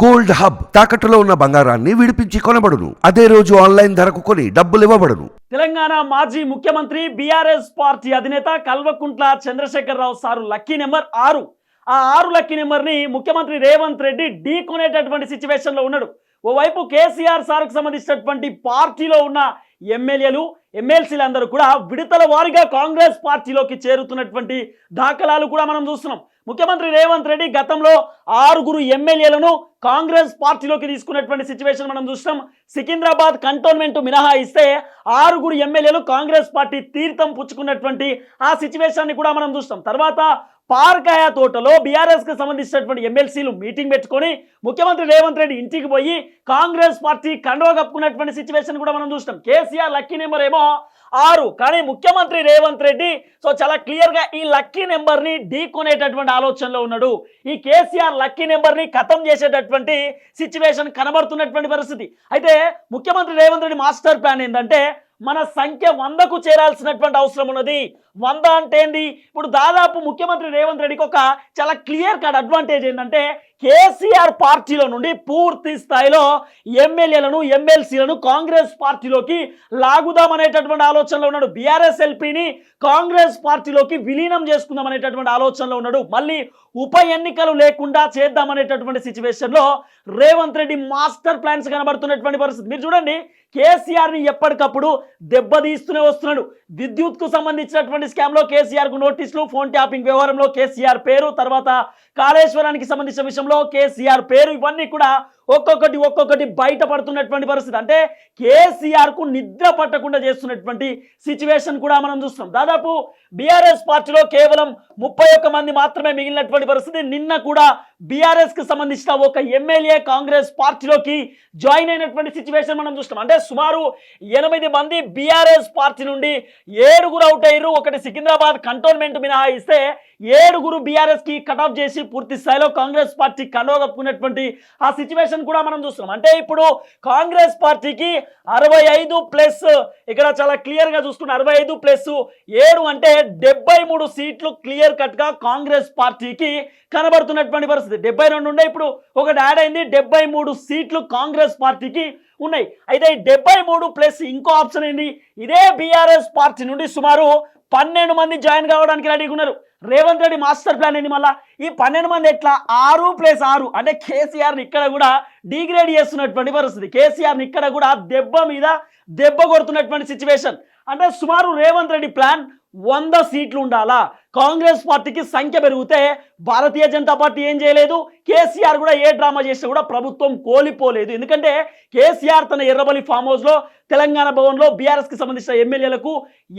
Gold hub తాకట్టులో ఉన్న బంగారాన్ని విడిపించి కొనబడును. అదే రోజు ఆన్లైన్ ధరకు కొని డబ్బులు ఇవ్వబడును. తెలంగాణ మాజీ ముఖ్యమంత్రి బీఆర్ఎస్ పార్టీ అధినేత Kalvakuntla Chandrashekar Rao sir lucky number ఆరు. ఆ ఆరు లక్కీ నెంబర్ని ముఖ్యమంత్రి రేవంత్ రెడ్డి ఢీ కొనేటటువంటి సిచ్యువేషన్లో ఉన్నాడు. ఓవైపు కేసీఆర్ సార్కు సంబంధించినటువంటి పార్టీలో ఉన్న ఎమ్మెల్యేలు ఎమ్మెల్సీలు అందరూ కూడా విడతల వారీగా కాంగ్రెస్ పార్టీలోకి చేరుతున్నటువంటి దాఖలాలు కూడా మనం చూస్తున్నాం. ముఖ్యమంత్రి రేవంత్ రెడ్డి గతంలో ఆరుగురు ఎమ్మెల్యేలను కాంగ్రెస్ పార్టీలోకి తీసుకున్నటువంటి సిచ్యువేషన్ మనం చూస్తాం. సికింద్రాబాద్ కంటోన్మెంట్ మినహాయిస్తే ఆరుగురు ఎమ్మెల్యేలు కాంగ్రెస్ పార్టీ తీర్థం పుచ్చుకున్నటువంటి ఆ సిచ్యువేషన్ని కూడా మనం చూస్తాం. తర్వాత పార్కాయ తోటలో బీఆర్ఎస్కి సంబంధించినటువంటి ఎమ్మెల్సీలు మీటింగ్ పెట్టుకొని ముఖ్యమంత్రి రేవంత్ రెడ్డి ఇంటికి పోయి కాంగ్రెస్ పార్టీ కండవ కప్పుకున్నటువంటి సిచ్యువేషన్ కూడా మనం చూస్తాం. కేసీఆర్ లక్కీ నెంబర్ ఏమో ఆరు. కానీ ముఖ్యమంత్రి రేవంత్ రెడ్డి సో చాలా క్లియర్గా ఈ లక్కీ నెంబర్ని ఢీకొనేటటువంటి ఆలోచనలో ఉన్నాడు. ఈ కేసీఆర్ లక్కీ నెంబర్ని ఖతం చేసేటటువంటి సిచ్యువేషన్ కనబడుతున్నటువంటి పరిస్థితి. అయితే ముఖ్యమంత్రి రేవంత్ రెడ్డి మాస్టర్ ప్లాన్ ఏంటంటే మన సంఖ్య వందకు చేరాల్సినటువంటి అవసరం ఉన్నది. వంద అంటే ఏంది? ఇప్పుడు దాదాపు ముఖ్యమంత్రి రేవంత్ రెడ్డికి ఒక చాలా క్లియర్ కట్ అడ్వాంటేజ్ ఏంటంటే కేసీఆర్ పార్టీలో నుండి పూర్తి స్థాయిలో ఎమ్మెల్యేలను ఎమ్మెల్సీలను కాంగ్రెస్ పార్టీలోకి లాగుదామనేటటువంటి ఆలోచనలో ఉన్నాడు. బీఆర్ఎస్ ఎల్పీని కాంగ్రెస్ పార్టీలోకి విలీనం చేసుకుందామనేటటువంటి ఆలోచనలో ఉన్నాడు. మళ్ళీ ఉప ఎన్నికలు లేకుండా చేద్దామనేటటువంటి సిచ్యువేషన్లో రేవంత్ రెడ్డి మాస్టర్ ప్లాన్స్ కనబడుతున్నటువంటి పరిస్థితి. మీరు చూడండి కేసీఆర్ని ఎప్పటికప్పుడు దెబ్బతీస్తూనే వస్తున్నాడు. విద్యుత్కు సంబంధించినటువంటి స్కామ్లో కేసీఆర్కు నోటీసులు ఫోన్ ట్యాపింగ్ వ్యవహారంలో కేసీఆర్ పేరు తర్వాత కాళేశ్వరానికి సంబంధించిన విషయంలో కేసీఆర్ పేరు ఇవన్నీ కూడా ఒక్కొక్కటి ఒక్కొక్కటి బయటపడుతున్నటువంటి పరిస్థితి. అంటే కేసీఆర్కు నిద్ర పట్టకుండా చేస్తున్నటువంటి సిచ్యువేషన్ కూడా మనం చూస్తున్నాం. దాదాపు బీఆర్ఎస్ పార్టీలో కేవలం ముప్పై ఒక్క మంది మాత్రమే మిగిలినటువంటి పరిస్థితి. నిన్న కూడా బీఆర్ఎస్కి సంబంధించిన ఒక ఎమ్మెల్యే కాంగ్రెస్ పార్టీలోకి జాయిన్ అయినటువంటి సిచ్యువేషన్ మనం చూస్తున్నాం. అంటే సుమారు ఎనిమిది మంది బీఆర్ఎస్ పార్టీ నుండి ఏడుగురు అవుట్ అయ్యారు. ఒకటి సికింద్రాబాద్ కంటోన్మెంట్ మినహాయిస్తే ఏడుగురు బీఆర్ఎస్కి కట్ ఆఫ్ చేసి పూర్తి స్థాయిలో కాంగ్రెస్ పార్టీ కండవ కప్పుకున్నటువంటి ఆ సిచ్యువేషన్ కూడా మనం చూస్తున్నాం. అంటే ఇప్పుడు కాంగ్రెస్ పార్టీకి అరవై ఐదు ప్లస్ ఇక్కడ చాలా క్లియర్గా చూసుకుంటే అరవై ఐదు ప్లస్ ఏడు అంటే డెబ్బై మూడు సీట్లు క్లియర్ కట్గా కాంగ్రెస్ పార్టీకి కనబడుతున్నటువంటి పరిస్థితి. డెబ్బై రెండు ఉండే ఇప్పుడు ఒకటి యాడ్ అయింది డెబ్బై మూడు సీట్లు కాంగ్రెస్ పార్టీకి ఉన్నాయి. అయితే ఈ డెబ్బై మూడు ప్లస్ ఇంకో ఆప్షన్ ఏంటి ఇదే బీఆర్ఎస్ పార్టీ నుండి సుమారు పన్నెండు మంది జాయిన్ కావడానికి రెడీగా ఉన్నారు. రేవంత్ రెడ్డి మాస్టర్ ప్లాన్ ఏంటి మళ్ళా? ఈ పన్నెండు మంది ఎట్లా? ఆరు ప్లస్ ఆరు. అంటే కేసీఆర్ని ఇక్కడ కూడా డిగ్రేడ్ చేస్తున్నటువంటి పరిస్థితి. కేసీఆర్ని ఇక్కడ కూడా దెబ్బ మీద దెబ్బ కొడుతున్నటువంటి సిచ్యువేషన్ అంటే సుమారు రేవంత్ రెడ్డి ప్లాన్ వంద సీట్లు ఉండాలా? కాంగ్రెస్ పార్టీకి సంఖ్య పెరిగితే భారతీయ జనతా పార్టీ ఏం చేయలేదు? కేసీఆర్ కూడా ఏ డ్రామా చేసినా కూడా ప్రభుత్వం కోలిపోలేదు. ఎందుకంటే కేసీఆర్ తన ఎర్రబలి ఫామ్ హౌస్లో తెలంగాణ భవన్లో బీఆర్ఎస్కి సంబంధించిన ఎమ్మెల్యేలకు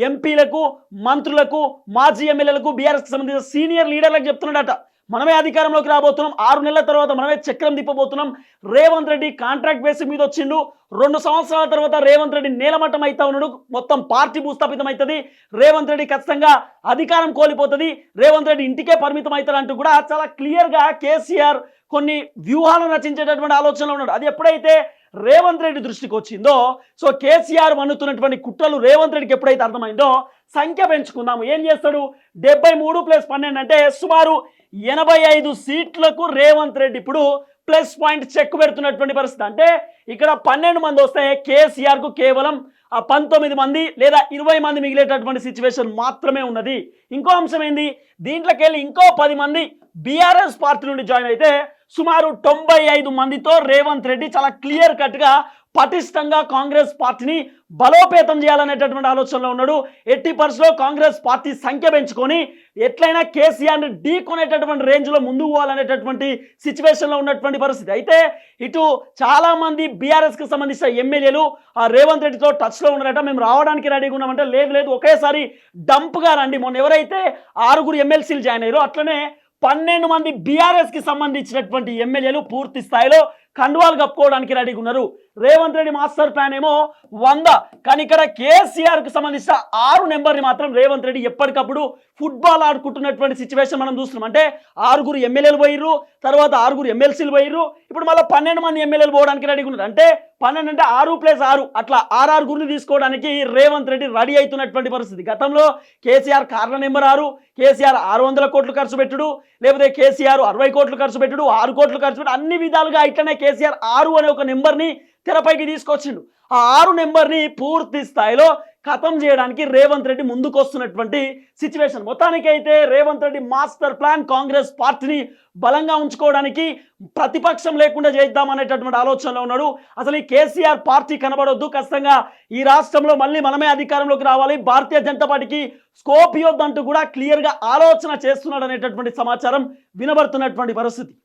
ఎంపీలకు మంత్రులకు మాజీ ఎమ్మెల్యేలకు బీఆర్ఎస్కి సంబంధించిన సీనియర్ లీడర్లకు చెప్తున్నాడట. మనమే అధికారంలోకి రాబోతున్నాం. ఆరు నెలల తర్వాత మనమే చక్రం తిప్పబోతున్నాం. రేవంత్ రెడ్డి కాంట్రాక్ట్ బేసిస్ మీద వచ్చిండు. రెండు సంవత్సరాల తర్వాత రేవంత్ రెడ్డి నేలమట్టం అవుతా ఉన్నాడు. మొత్తం పార్టీ భూస్థాపితం అవుతుంది రేవంత్ రెడ్డి ఖచ్చితంగా అధికారం కోల్పోతుంది. రేవంత్ రెడ్డి ఇంటికే పరిమితం అవుతాడు అంటూ కూడా చాలా క్లియర్గా కేసీఆర్ కొన్ని వ్యూహాలను రచించేటటువంటి ఆలోచనలో ఉన్నాడు. అది ఎప్పుడైతే రేవంత్ రెడ్డి దృష్టికి వచ్చిందో సో కేసీఆర్ మన్నుతున్నటువంటి కుట్రలు రేవంత్ రెడ్డికి ఎప్పుడైతే అర్థమైందో సంఖ్య పెంచుకుందాము. ఏం చేస్తాడు? డెబ్బై మూడు ప్లస్ పన్నెండు అంటే సుమారు ఎనభై ఐదు సీట్లకు రేవంత్ రెడ్డి ఇప్పుడు ప్లస్ పాయింట్ చెక్ పెడుతున్నటువంటి పరిస్థితి. అంటే ఇక్కడ పన్నెండు మంది వస్తే కేసీఆర్కు కేవలం ఆ పంతొమ్మిది మంది లేదా ఇరవై మంది మిగిలేటటువంటి సిచ్యువేషన్ మాత్రమే ఉన్నది. ఇంకో అంశం ఏంది? దీంట్లోకి వెళ్ళి ఇంకో పది మంది బీఆర్ఎస్ పార్టీ నుండి జాయిన్ అయితే సుమారు తొంభై ఐదు మందితో రేవంత్ రెడ్డి చాలా క్లియర్ కట్గా పటిష్టంగా కాంగ్రెస్ పార్టీని బలోపేతం చేయాలనేటటువంటి ఆలోచనలో ఉన్నాడు. ఎట్టి పరిస్థితిలో కాంగ్రెస్ పార్టీ సంఖ్య పెంచుకొని ఎట్లయినా కేసీఆర్ని ఢీ కొనేటటువంటి రేంజ్లో ముందుకు పోవాలనేటటువంటి సిచ్యువేషన్లో ఉన్నటువంటి పరిస్థితి. అయితే ఇటు చాలామంది బీఆర్ఎస్కి సంబంధించిన ఎమ్మెల్యేలు ఆ రేవంత్ రెడ్డితో టచ్లో ఉన్నారట. మేము రావడానికి రెడీగా ఉన్నామంటే లేదు లేదు. ఒకేసారి డంప్గా రండి. మొన్న ఎవరైతే ఆరుగురు ఎమ్మెల్సీలు జాయిన్ అయ్యారో అట్లనే పన్నెండు మంది బీఆర్ఎస్కి సంబంధించినటువంటి ఎమ్మెల్యేలు పూర్తి స్థాయిలో కండువాలు కప్పుకోవడానికి రెడీగా ఉన్నారు. రేవంత్ రెడ్డి మాస్టర్ ప్లాన్ ఏమో వంద. కానీ ఇక్కడ కేసీఆర్కు సంబంధించిన ఆరు నెంబర్ని మాత్రం రేవంత్ రెడ్డి ఎప్పటికప్పుడు ఫుట్బాల్ ఆడుకుంటున్నటువంటి సిచ్యువేషన్ మనం చూస్తున్నాం. అంటే ఆరుగురు ఎమ్మెల్యేలు పోయిర్రు తర్వాత ఆరుగురు ఎమ్మెల్సీలు పోయిర్రు. ఇప్పుడు మళ్ళీ పన్నెండు మంది ఎమ్మెల్యేలు పోవడానికి రెడీగా ఉన్నారు అంటే పన్నెండు అంటే ఆరు ప్లస్ ఆరు. అట్లా ఆరుగురిని తీసుకోవడానికి రేవంత్ రెడ్డి రెడీ అవుతున్నటువంటి పరిస్థితి. గతంలో కేసీఆర్ కార్ల నెంబర్ ఆరు కేసీఆర్ ఆరు వందల కోట్లు ఖర్చు పెట్టుడు లేకపోతే కేసీఆర్ అరవై కోట్లు ఖర్చు పెట్టుడు ఆరు కోట్లు ఖర్చు పెట్టు అన్ని విధాలుగా ఇట్లనే కేసీఆర్ ఆరు అనే ఒక నెంబర్ని తెరపైకి తీసుకొచ్చిండు. ఆ ఆరు నెంబర్ని పూర్తి స్థాయిలో ఖతం చేయడానికి రేవంత్ రెడ్డి ముందుకు వస్తున్నటువంటి సిచ్యువేషన్. మొత్తానికి అయితే రేవంత్ రెడ్డి మాస్టర్ ప్లాన్ కాంగ్రెస్ పార్టీని బలంగా ఉంచుకోవడానికి ప్రతిపక్షం లేకుండా చేద్దామనేటటువంటి ఆలోచనలో ఉన్నాడు. అసలు ఈ కేసీఆర్ పార్టీ కనబడొద్దు ఖచ్చితంగా ఈ రాష్ట్రంలో మళ్ళీ మనమే అధికారంలోకి రావాలి. భారతీయ జనతా పార్టీకి స్కోప్ ఇవ్వద్దంటూ కూడా క్లియర్గా ఆలోచన చేస్తున్నాడు అనేటటువంటి సమాచారం వినబడుతున్నటువంటి పరిస్థితి.